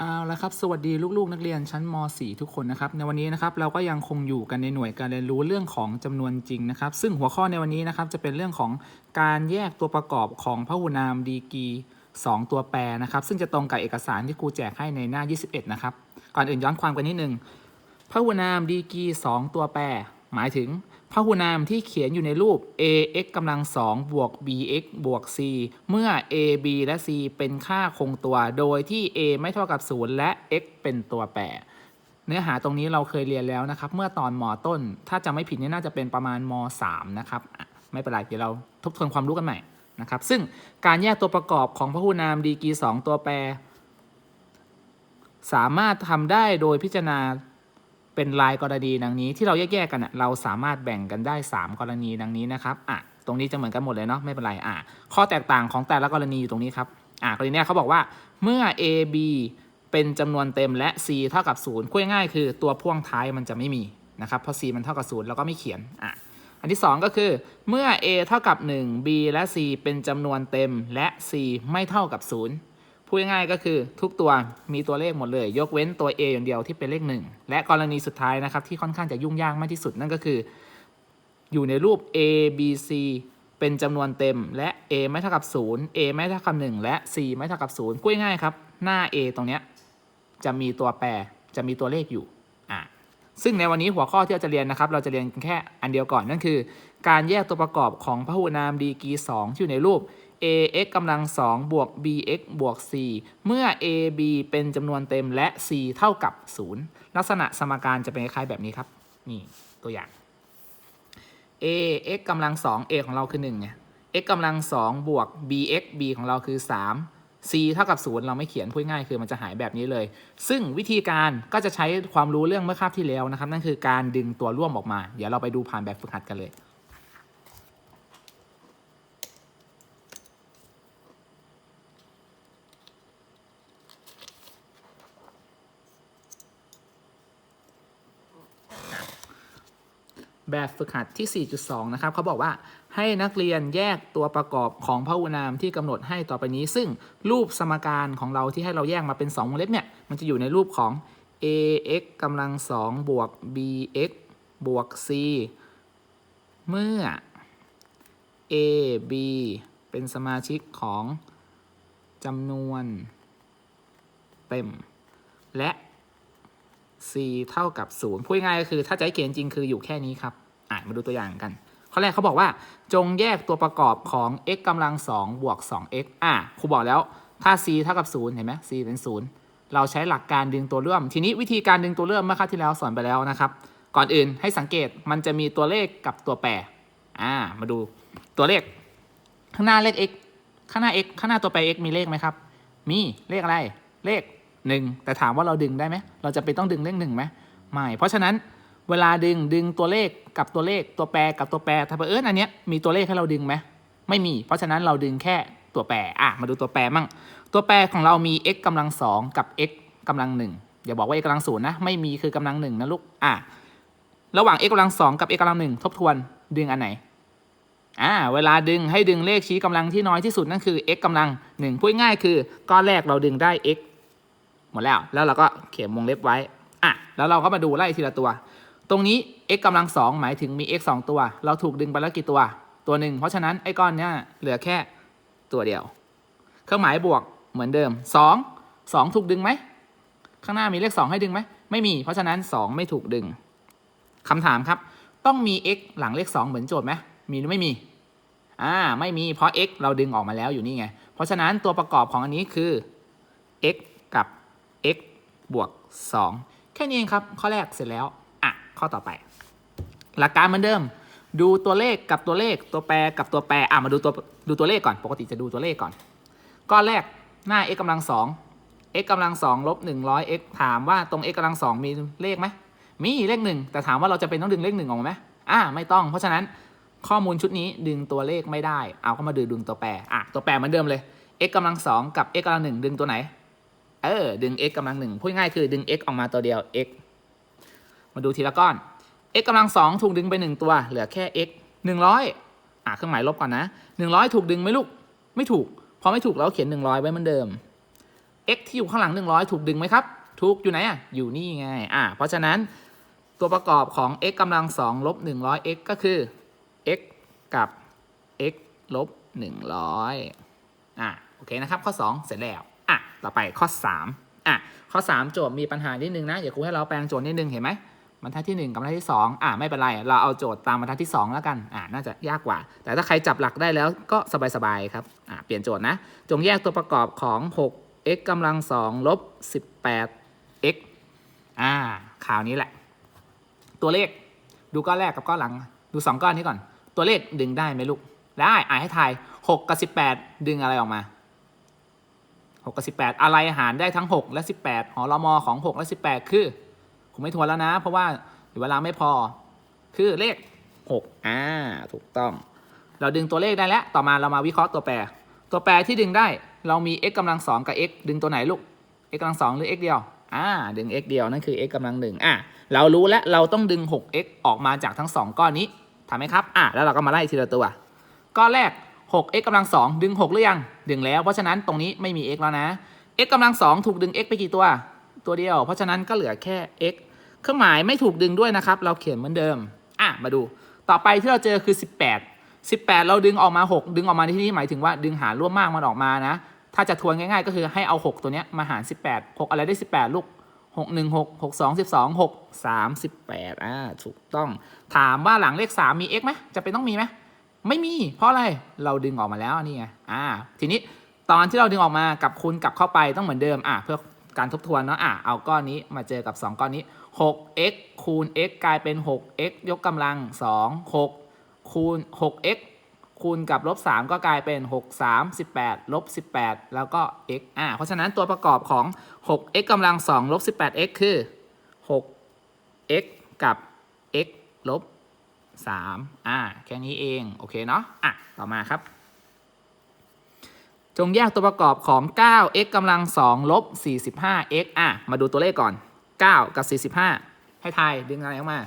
เอาละครับสวัสดีลูกๆ นักเรียนชั้นม .4 ทุกคนนะครับในวันนี้นะครับเราก็ยังคงอยู่กันในหน่วยการเรียนรู้เรื่องของจำนวนจริงนะครับ ซึ่งหัวข้อในวันนี้นะครับจะเป็นเรื่องของการแยกตัวประกอบของพหุนามดีกี 2 ตัวแปรนะครับ ซึ่งจะตรงกับเอกสารที่ครูแจกให้ในหน้า 21 นะครับ ก่อนอื่นย้อนความกันนิดนึงพหุนามดีกี 2 ตัวแปร หมายถึง พหุนามที่เขียนอยู่ในรูป ax กำลัง2บวก bx บวก c เมื่อ a b และ c เป็นค่าคงตัว โดยที่ a ไม่เท่ากับ 0 และ x เป็นตัวแปร เนื้อหาตรงนี้เราเคยเรียนแล้วนะครับ เมื่อตอนมต้น ถ้าจำไม่ผิดนี่น่าจะเป็นประมาณม 3 นะครับ ไม่เป็นไรเดี๋ยวเราทบทวนความรู้กันใหม่นะครับ ซึ่งการแยกตัวประกอบของพหุนามดีกรี2ตัวแปร สามารถทำได้โดยพิจารณา เป็นรายกรณีดังนี้ที่เราแยกๆกันเราสามารถแบ่งกันได้ 3 กรณีดังนี้นะครับอะตรงนี้จะเหมือนกันหมดเลยเนาะไม่เป็นไรอะข้อแตกต่างของแต่ละกรณีอยู่ตรงนี้ครับอะกรณีนี้เขาบอกว่าเมื่อ a b เป็นจำนวนเต็มและ c เท่ากับ0คุยง่ายๆคือตัวพ่วงท้ายมันจะไม่มีนะครับเพราะ c มันเท่ากับ0เราก็ไม่เขียนอะอันที่ 2 ก็คือเมื่อ a เท่ากับ 1 b และ c เป็นจำนวนเต็มและ c ไม่เท่ากับ0 พูดง่ายๆก็คือทุกตัวมีตัวเลขหมดเลย ยกเว้นตัว a อย่างเดียวที่เป็นเลข 1 และกรณีสุดท้ายนะครับที่ค่อนข้างจะยุ่งยากมากที่สุดนั่นก็คือ อยู่ในรูป a b c เป็นจำนวนเต็ม และ a ไม่เท่ากับ 0 a ไม่เท่ากับ 1 และ c ไม่เท่ากับ0พูดง่ายๆครับ หน้า a ตรงเนี้ยจะมีตัวแปรจะมีตัวเลขอยู่อะซึ่งในวันนี้หัวข้อที่เราจะเรียนนะครับ เราจะเรียนแค่อันเดียวก่อนนั่นคือ การแยกตัวประกอบของพหุนามดีกรี2ที่อยู่ในรูป ax กำลัง2บวก bx บวก c เมื่อ ab เป็นจำนวนเต็มและ c เท่ากับ 0 ลักษณะสมการจะเป็นคล้ายแบบนี้ครับ นี่ตัวอย่าง a x กำลัง2 a ของเราคือ1ไง x กำลัง2บวก bx b ของเราคือ 3 c เท่ากับ 0 เราไม่เขียนพูดง่ายคือมันจะหายแบบนี้เลย ซึ่งวิธีการก็จะใช้ความรู้เรื่องเมื่อคาบที่แล้วนะครับ นั่นคือการดึงตัวร่วมออกมา เดี๋ยวเราไปดูผ่านแบบฝึกหัดกันเลย แบบฝึกหัดที่ 4.2 นะครับเขาบอกว่าให้นักเรียนแยกตัวประกอบของพหุนามที่กำหนดให้ต่อไปนี้ ซึ่งรูปสมการของเราที่ให้เราแยกมาเป็น2วงเล็บเนี่ย มันจะอยู่ในรูปของ ax กำลัง2บวก bx บวก c เมื่อ a b เป็นสมาชิกของจำนวนเต็ม และ c เท่ากับ 0 พูดง่ายก็คือถ้าจะให้เขียนจริงคืออยู่แค่นี้ครับ อะมาดูตัวอย่างกัน ข้อแรกเขาบอกว่าจงแยกตัวประกอบของ x กำลัง2บวก 2x อะครูบอกแล้วถ้า c เท่ากับ 0 เห็นไหม c เป็น 0 เราใช้หลักการดึงตัวเลื่อม ทีนี้วิธีการดึงตัวเลื่อมเมื่อคราวที่แล้วสอนไปแล้วนะครับ ก่อนอื่นให้สังเกตมันจะมีตัวเลขกับตัวแปร อ่า มาดูตัวเลข ข้างหน้าเลข x ข้างหน้า x ข้างหน้าตัวแปร x มีเลขไหมครับ มีเลขอะไร เลข 1แต่ถามว่าเราดึงได้ไหมเราจะไปต้องดึงเลขหนึ่งไหมไม่เพราะฉะนั้นเวลาดึงดึงตัวเลขกับตัวเลขตัวแปรกับตัวแปรถ้าเผอิญอันเนี้ยมีตัวเลขให้เราดึงไหมไม่มี เพราะฉะนั้นเราดึงแค่ตัวแปรอะมาดูตัวแปรมั่งตัวแปรของเรามี x กำลังสองกับ x กำลังหนึ่งอย่าบอกว่า x กำลังศูนย์นะไม่มีคือกำลังหนึ่งนะลูกอะระหว่าง x กำลังสองกับ x กำลังหนึ่งทบทวนดึงอันไหนอ่าเวลาดึงให้ดึงเลขชี้กำลังที่น้อยที่สุดนั่นคือ x กำลังหนึ่งพูดง่ายคือก้อนแรกเราดึงได้ x มดแล้ว แล้วเราก็เขียนวงเล็บไว้อะแล้วเราก็มาดูไล่ทีละตัว ตรงนี้ x กำลังสองหมายถึงมี x สองตัว เราถูกดึงไปแล้วกี่ตัวตัวหนึ่งเพราะฉะนั้นไอ้ก้อนเนี้ยเหลือแค่ตัวเดียว เครื่องหมายบวกเหมือนเดิมสองสองถูกดึงไหม ข้างหน้ามีเลขสองให้ดึงไหม ไม่มี เพราะฉะนั้นสองไม่ถูกดึงคำถามครับ ต้องมี x หลังเลขสองเหมือนโจทย์ไหม มีหรือไม่มี อ่า ไม่มี เพราะ x เราดึงออกมาแล้วอยู่นี่ไง เพราะฉะนั้นตัวประกอบของอันนี้คือ x กับ x บวก 2 แค่นี้เองครับ ข้อแรกเสร็จแล้ว อะ ข้อต่อไป หลักการเหมือนเดิม ดูตัวเลขกับตัวเลข ตัวแปรกับตัวแปร อะ มาดูตัวดูตัวเลขก่อน ปกติจะดูตัวเลขก่อน ก้อนแรกหน้า x กำลัง 2 x กำลัง2ลบ100 x ถามว่าตรง x กำลัง 2 มีเลขไหม มีเลขหนึ่ง แต่ถามว่าเราจะเป็นต้องดึงเลขหนึ่งออกไหมอ่า ไม่ต้อง เพราะฉะนั้นข้อมูลชุดนี้ดึงตัวเลขไม่ได้ เอาเข้ามาดูดึงตัวแปร อะ ตัวแปรเหมือนเดิมเลย x กำลัง2กับ x กำลัง1ดึงตัวไหน เออ ดึง x กำลังหนึ่งพูดง่ายคือดึง x ออกมาตัวเดียว x มาดูทีละก้อน x กำลังสองถูกดึงไปหนึ่งตัว เหลือแค่ x หนึ่งร้อยอะเครื่องหมายลบก่อนนะหนึ่งร้อยถูกดึงไหมลูก ไม่ถูก พอไม่ถูกเราเขียนหนึ่งร้อยไว้เหมือนเดิม x ที่อยู่ข้างหลัง100ถูกดึงไหมครับ ถูกอยู่ไหนอะ อยู่นี่ไง อ่าเพราะฉะนั้นตัวประกอบของ x กำลัง2ลบ100 x ก็คือ x กับ x ลบ100อะโอเคนะครับ ข้อ2เสร็จแล้ว ต่อไปข้อ3อะข้อ 3 โจทย์มีปัญหานิดนึงนะเดี๋ยวครูให้เราแปลงโจทย์นิดนึงเห็นไหมบรรทัดที่ 1 กับบรรทัดที่ 2 อะไม่เป็นไร เราเอาโจทย์ตามบรรทัดที่ 2 แล้วกัน อะน่าจะยากกว่า แต่ถ้าใครจับหลักได้แล้วก็สบายๆครับ อะเปลี่ยนโจทย์นะ จงแยกตัวประกอบของ 6x กำลัง2ลบ 18x อ่าข่าวนี้แหละ ตัวเลขดูก้อนแรกกับก้อนหลัง ดูสองก้อนนี้ก่อน ตัวเลขดึงได้ไหมลูก ได้ อ่าให้ทาย 6 กับ 18 ดึงอะไรออกมา 6กับ 18 อะไรหารได้ทั้ง 6 และ 18 หอรมอของ 6 และ 18 คือผมไม่ทวนแล้วนะ เพราะว่าเวลาไม่พอ คือเลข 6 อ่า ถูกต้อง เราดึงตัวเลขได้แล้ว ต่อมาเรามาวิเคราะห์ตัวแปร ตัวแปรที่ดึงได้ เรามี x กำลังสองกับ x ดึงตัวไหนลูก x กำลังสองหรือ x เดียว อ่า ดึง x เดียว นั่นคือ x กำลังหนึ่งอะเรารู้แล้ว เราต้องดึง 6x ออกมาจากทั้งสองก้อนนี้ทำไหมครับ อะแล้วเราก็มาไล่ทีละตัว ก้อนแรก 6x กำลังสองดึง 6 หรือยัง ดึงแล้ว เพราะฉะนั้นตรงนี้ไม่มี x แล้วนะ x กำลังสองถูกดึง x ไปกี่ตัว ตัวเดียว เพราะฉะนั้นก็เหลือแค่ x เครื่องหมายไม่ถูกดึงด้วยนะครับ เราเขียนเหมือนเดิม อะ มาดู ต่อไปที่เราเจอคือ 18 18 เราดึงออกมา 6 ดึงออกมาในที่นี้หมายถึงว่าดึงหารร่วมมากมันออกมานะ ถ้าจะทวนง่ายๆ ก็คือให้เอา 6 ตัวเนี้ยมาหาร 18 6 อะไรได้ 18 ลูก 6 1 6 6 2 12 6 3 18อ่าถูกต้อง ถามว่าหลังเลข 3 มี x ไหมจะเป็นต้องมีไหม ไม่มี เพราะอะไรเราดึงออกมาแล้วนี่ไงอ่า ทีนี้ตอนที่เราดึงออกมากับคูณกลับเข้าไปต้องเหมือนเดิมอะเพื่อการทบทวนเนาะอะเอาก้อนนี้มาเจอกับ 2 ก้อนนี้ 6x คูณ x กลายเป็น 6x ยกกำลัง 2 6 คูณ 6x คูณกับลบ 3 ก็กลายเป็น 6 3 18ลบ18 แล้วก็ x อ่าเพราะฉะนั้นตัวประกอบของ 6x กำลัง2ลบ 18x คือ 6x กับ x ลบ 3อ่าแค่นี้เองโอเคเนาะอะต่อมาครับ จงแยกตัวประกอบของ 9x กำลัง2ลบ 45x อะมาดูตัวเลขก่อน 9 กับ 45 ให้ทายดึงอะไรออกมา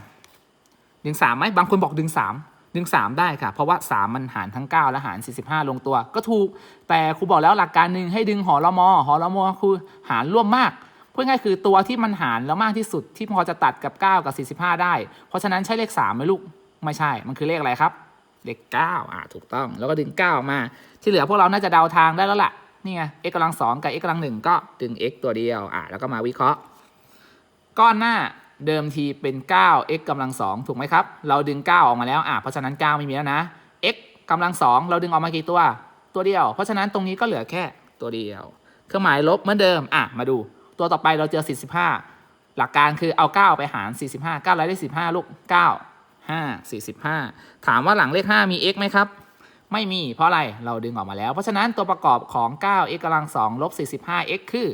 ดึง3ไหมบางคนบอกดึง 3 ดึง 3 ได้ค่ะ เพราะว่า 3 มันหารทั้ง 9 และหาร 45 ลงตัว ก็ถูก แต่ครูบอกแล้วหลักการหนึ่งให้ดึงหอละมอหอละมอคือหารร่วมมากพูดง่ายคือตัวที่มันหารแล้วมากที่สุดที่พอจะตัดกับ 9 กับ 45 ได้ เพราะฉะนั้นใช่เลข3ไหมลูก ไม่ใช่ มันคือเลขอะไรครับ เลข9อ่าถูกต้อง แล้วก็ดึง9ออกมา ที่เหลือพวกเราน่าจะเดาทางได้แล้วล่ะ นี่ไง x กำลังสองกับ x กำลังหนึ่งก็ดึง x ตัวเดียว อ่าแล้วก็มาวิเคราะห์ ก้อนหน้าเดิมทีเป็น 9 x กำลังสองถูกไหมครับ เราดึง 9 ออกมาแล้วอ่าเพราะฉะนั้น 9 ไม่มีแล้วนะ x กำลังสองเราดึงออกมากี่ตัว ตัวเดียว เพราะฉะนั้นตรงนี้ก็เหลือแค่ตัวเดียว เครื่องหมายลบเหมือนเดิม อะ มาดู ตัวต่อไปเราเจอ 45 หลักการคือเอา 9 ไปหาร 45 9ไรได้ 15 ลูก 9 5 45 ถามว่าหลังเลข 5 มี x ไหมครับ ไม่มี เพราะอะไร เราดึงออกมาแล้ว เพราะฉะนั้นตัวประกอบของ 9x กำลัง2ลบ 45x คือ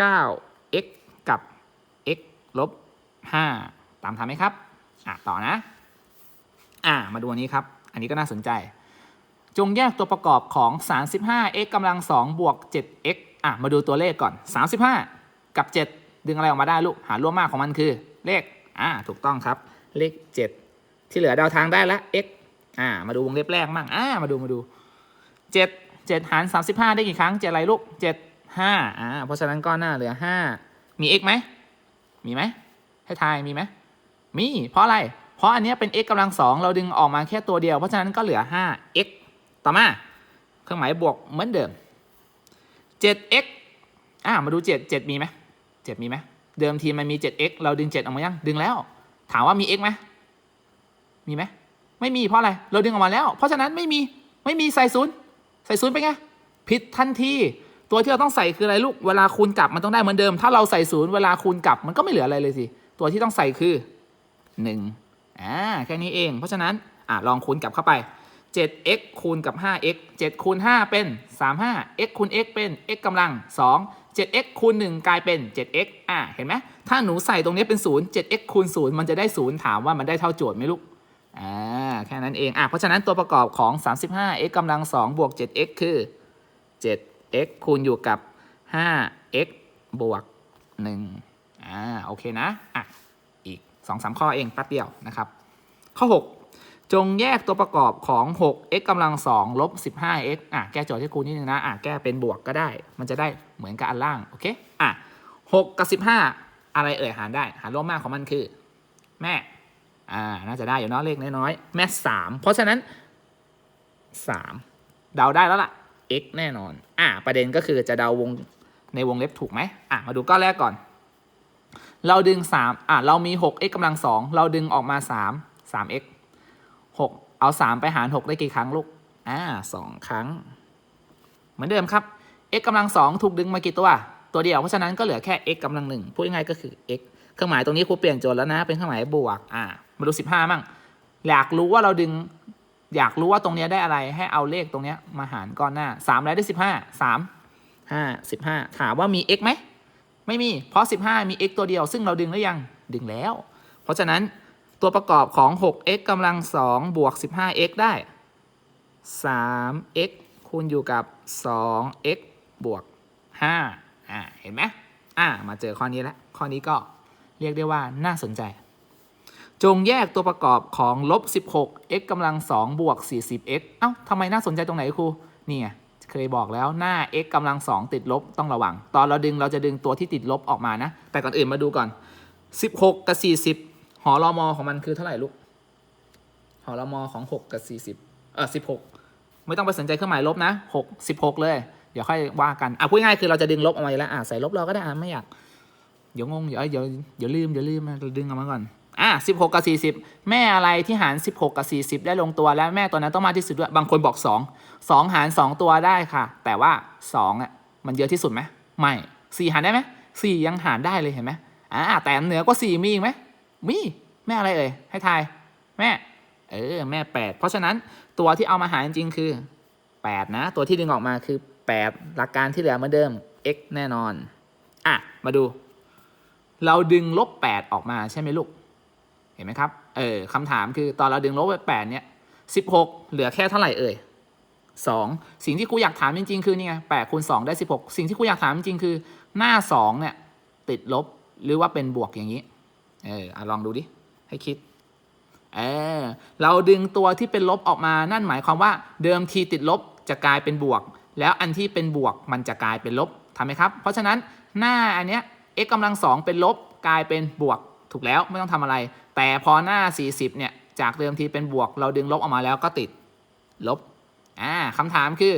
9x กับ x ลบ 5 ตามทันไหมครับ อะ ต่อนะ อะ มาดูอันนี้ครับ อันนี้ก็น่าสนใจ จงแยกตัวประกอบของ 35x กำลัง2บวก 7x อะ มาดูตัวเลขก่อน 35 กับ 7 ดึงอะไรออกมาได้ลูก หารร่วมมากของมันคือเลข อ่า ถูกต้องครับ เลข 7 ที่เหลือเดาทางได้แล้ว x อ่า มาดูวงเล็บแรกมั่งอ่า มาดูมาดู 7 7 หาร 35 ได้กี่ครั้ง 7 อะไรลูก 7 5อ่า เพราะฉะนั้นก็หน้าเหลือ 5 มี x ไหม มีไหม ให้ทาย มีไหม มี เพราะอะไร เพราะอันนี้เป็น x กำลังสองเราดึงออกมาแค่ตัวเดียว เพราะฉะนั้นก็เหลือ 5x ต่อมา เครื่องหมายบวกเหมือนเดิม 7x อ่า มาดู 7 7 มีไหม 7 มีไหม เดิมทีมันมี 7x เราดึง 7 ออกมายัง ดึงแล้ว ถามว่ามี x ไหมมีไหมไม่มีเพราะอะไร เราดึงออกมาแล้ว เพราะฉะนั้นไม่มีไม่มีใส่ศูนย์ใส่ศูนย์ไปไงผิดทันทีตัวที่เราต้องใส่คืออะไรลูกเวลาคูณกลับมันต้องได้เหมือนเดิม ถ้าเราใส่ศูนย์เวลาคูณกลับมันก็ไม่เหลืออะไรเลยสิตัวที่ต้องใส่คือ1อ่าแค่นี้เอง เพราะฉะนั้นอ่าลองคูณกลับเข้าไป 7x คูณกับ 5x 7คูณ5เป็น 35 x คูณ x เป็น x กำลัง 2 7x คูณ 1 กลายเป็น 7x อ่า เห็นไหม ถ้าหนูใส่ตรงนี้เป็น 0 7x คูณ 0 มันจะได้ 0 ถามว่ามันได้เท่าโจทย์ไหมลูก อ่า แค่นั้นเอง อะเพราะฉะนั้นตัวประกอบของ 35x กำลัง 2 บวก 7x คือ 7x คูณอยู่กับ 5x บวก 1 อ่า โอเคนะ อะ อีก 2-3 ข้อเองแป๊บเดียวนะครับ ข้อ 6 จงแยกตัวประกอบของ 6x กำลัง2ลบ 15x อะ แก้โจทย์ให้ครูนิดนึงนะ อะ แก้เป็นบวกก็ได้ มันจะได้เหมือนกับอันล่าง โอเค อะ6กับ 15 อะไรเอ่ยหารได้ หารร่วมมากของมันคือ แม่ อ่า น่าจะได้อยู่เนาะเลขน้อยๆ แม่ 3 เพราะฉะนั้น 3 เดาได้แล้วล่ะ x แน่นอน อะ ประเด็นก็คือจะเดาวงในวงเล็บถูกไหมอะ มาดูก้อนแรกก่อน เราดึง 3 อะ เรามี 6x กำลัง2เราดึงออกมา 3 3x 6 เอา 3 ไปหาร 6 ได้กี่ครั้งลูก อ่า2ครั้ง เหมือนเดิมครับ x กำลัง 2 ถูกดึงมากี่ตัว ตัวเดียว เพราะฉะนั้นก็เหลือแค่ x กำลัง 1 พูดง่ายๆก็คือ x เครื่องหมายตรงนี้ครูเปลี่ยนโจทย์แล้วนะ เป็นเครื่องหมายบวก อ่า มาดู 15มั่ง อยากรู้ว่าเราดึง อยากรู้ว่าตรงเนี้ยได้อะไร ให้เอาเลขตรงเนี้ยมาหารก้อนหน้า3อะไรได้ 15 3 5 15 ถามว่ามี x ไหม ไม่มี เพราะ 15 มี x ตัวเดียว ซึ่งเราดึงหรือยัง ดึงแล้ว เพราะฉะนั้น ตัวประกอบของ 6x กำลัง 2 บวก 15x ได้ 3x คูณอยู่กับ 2x บวก 5 อ่า เห็นไหมอ่า มาเจอข้อนี้แล้ว ข้อนี้ก็เรียกได้ว่าน่าสนใจ จงแยกตัวประกอบของลบ 16x กำลัง 2 บวก 40x เอ้าทำไมน่าสนใจตรงไหนครู เนี่ไงเคยบอกแล้วหน้า x กำลัง 2 ติดลบต้องระวัง ตอนเราดึงเราจะดึงตัวที่ติดลบออกมานะ แต่ก่อนอื่นมาดูก่อน 16 กับ 40 หอรอมอของมันคือเท่าไหร่ลูก หอรอมอของ6กับ40เออ16ไม่ต้องไปสนใจเครื่องหมายลบนะ6 16เลย เดี๋ยวค่อยว่ากัน อะพูดง่ายคือเราจะดึงลบออกมาอยู่แล้วอะใส่ลบเราก็ได้อะไม่อยาก เดี๋ยวงง เดี๋ยวเดี๋ยวเดี๋ยวลืมเดี๋ยวลืมนะเราดึงออกมาก่อน อะ16กับ40แม่อะไรที่หาร16กับ40ได้ลงตัวแล้วแม่ตัวนั้นต้องมากที่สุดด้วย บางคนบอก2 2หาร2ตัวได้ค่ะ แต่ว่า2อะมันเยอะที่สุดไหมไม่4หารได้ไหม4ยังหารได้เลยเห็นไหมอ่าแต่เหนือกว่า4มีอีกไหม มีแม่อะไรเอ่ยให้ทายแม่ เออแม่8เพราะฉะนั้นตัวที่เอามาหารจริงๆคือ8นะ ตัวที่ดึงออกมาคือ8หลักการที่เหลือเหมือนเดิม x แน่นอน อะ มาดู เราดึงลบ8ออกมาใช่ไหมลูก เห็นไหมครับ เออคำถามคือตอนเราดึงลบไปแปดเนี่ย16เหลือแค่เท่าไหร่เอ่ย2สิ่งที่ครูอยากถามจริง ๆ คือนี่ไง8คูณ2ได้16สิ่งที่ครูอยากถามจริงๆคือ หน้า2เนี่ยติดลบหรือว่าเป็นบวกอย่างนี้ เอออลองดูดิ ให้คิด เออเราดึงตัวที่เป็นลบออกมานั่นหมายความว่า เดิมทีติดลบจะกลายเป็นบวก แล้วอันที่เป็นบวกมันจะกลายเป็นลบทำไหมครับ เพราะฉะนั้นหน้าอันเนี้ย x กำลังสองเป็นลบกลายเป็นบวก ถูกแล้วไม่ต้องทำอะไร แต่พอหน้า 40 เนี่ย จากเดิมทีเป็นบวก เราดึงลบออกมาแล้วก็ติดลบอ่าคำถามคือ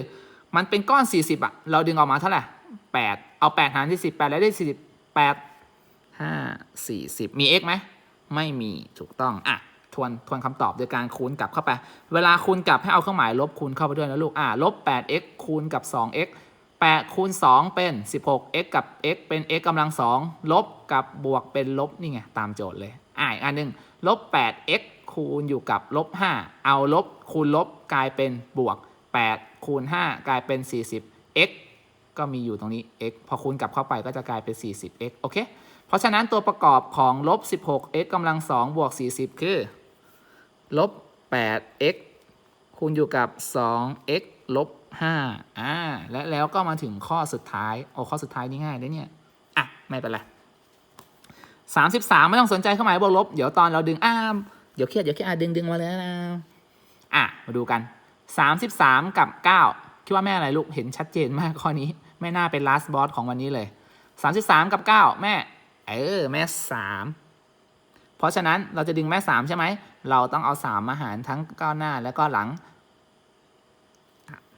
มันเป็นก้อน 40อะเราดึงออกมาเท่าไหร่8เอา 8 หารที่10 8 แล้วได้ 40 8 5 40มี x ไหมไม่มีถูกต้อง อะ ทวนทวนคำตอบโดยการคูณกลับเข้าไป เวลาคูณกลับให้เอาเครื่องหมายลบคูณเข้าไปด้วยนะลูก อ่าลบ 8x คูณกับ 2x 8คูณ2เป็น 16x กับ x เป็น x กำลัง 2 ลบกับบวกเป็นลบนี่ไง ตามโจทย์เลย อ่าอีกอันหนึ่งลบ 8x คูณอยู่กับลบ 5 เอาลบคูณลบกลายเป็นบวก 8 คูณ 5 กลายเป็น 40x ก็มีอยู่ตรงนี้ x พอคูณกลับเข้าไปก็จะกลายเป็น 40x โอเค เพราะฉะนั้นตัวประกอบของลบ 16x กำลัง2บวก 40 คือลบ 8x คูณอยู่กับ 2x ลบ 5 อ่า และแล้วก็มาถึงข้อสุดท้าย โอ้ข้อสุดท้ายนี่ง่ายเลยเนี่ย อะ ไม่เป็นไร33ไม่ต้องสนใจเครื่อหมายบวกลบ เดี๋ยวตอนเราดึงอ้ามเดี๋ยวเครียดเดี๋ยวเครียดดึงดึงมาเลยนะ อะ มาดูกัน33กับ9คิดว่าแม่อะไรลูก เห็นชัดเจนมากข้อนี้ ไม่น่าเป็น last boss ของวันนี้เลย33กับ9แม่ เออแม่3เพราะฉะนั้นเราจะดึงแม่3ใช่ไหม เราต้องเอา3มมาหารทั้งก้อนหน้าและก็หลัง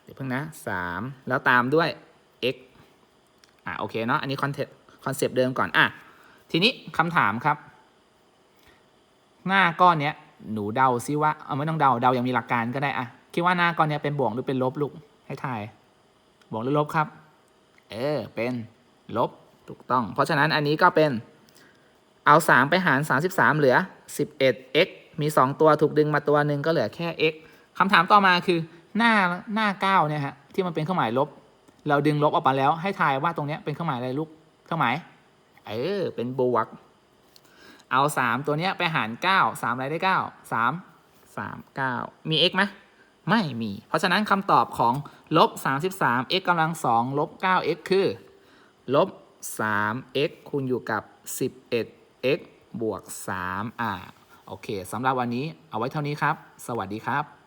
เดี๋ยวเพิ่งนะ3แล้วตามด้วย x อะโอเคเนาะ อันนี้คอนเทคอนเซปต์เดิมก่อน อะ ทีนี้คำถามครับ หน้าก้อนเนี้ย หนูเดาซิว่า เอาไม่ต้องเดา เดาย่างมีหลักการก็ได้อะคิดว่าหน้าก้อนเนี้ยเป็นบวกหรือเป็นลบลูก ให้ทาย บวกหรือลบครับ เออ เป็นลบ ถูกต้อง เพราะฉะนั้นอันนี้ก็เป็นเอา 3 ไปหาร 33 เหลือ 11x มี 2 ตัวถูกดึงมาตัวหนึ่งก็เหลือแค่ x คำถามต่อมาคือหน้าหน้า 9 เนี่ยฮะที่มันเป็นเครื่องหมายลบ เราดึงลบออกมาแล้วให้ทายว่าตรงเนี้ยเป็นเครื่องหมายอะไรลูกเครื่องหมายเออเป็นบวกเอา 3 ตัวเนี้ยไปหาร 9 3 อะไรได้ 9 3 3 9 มี x ไหมไม่มี เพราะฉะนั้นคำตอบของลบ33 x กำลัง2ลบ 9x คือลบ 3x คูณอยู่กับ 11x บวก3อ่า โอเคสำหรับวันนี้เอาไว้เท่านี้ครับ สวัสดีครับ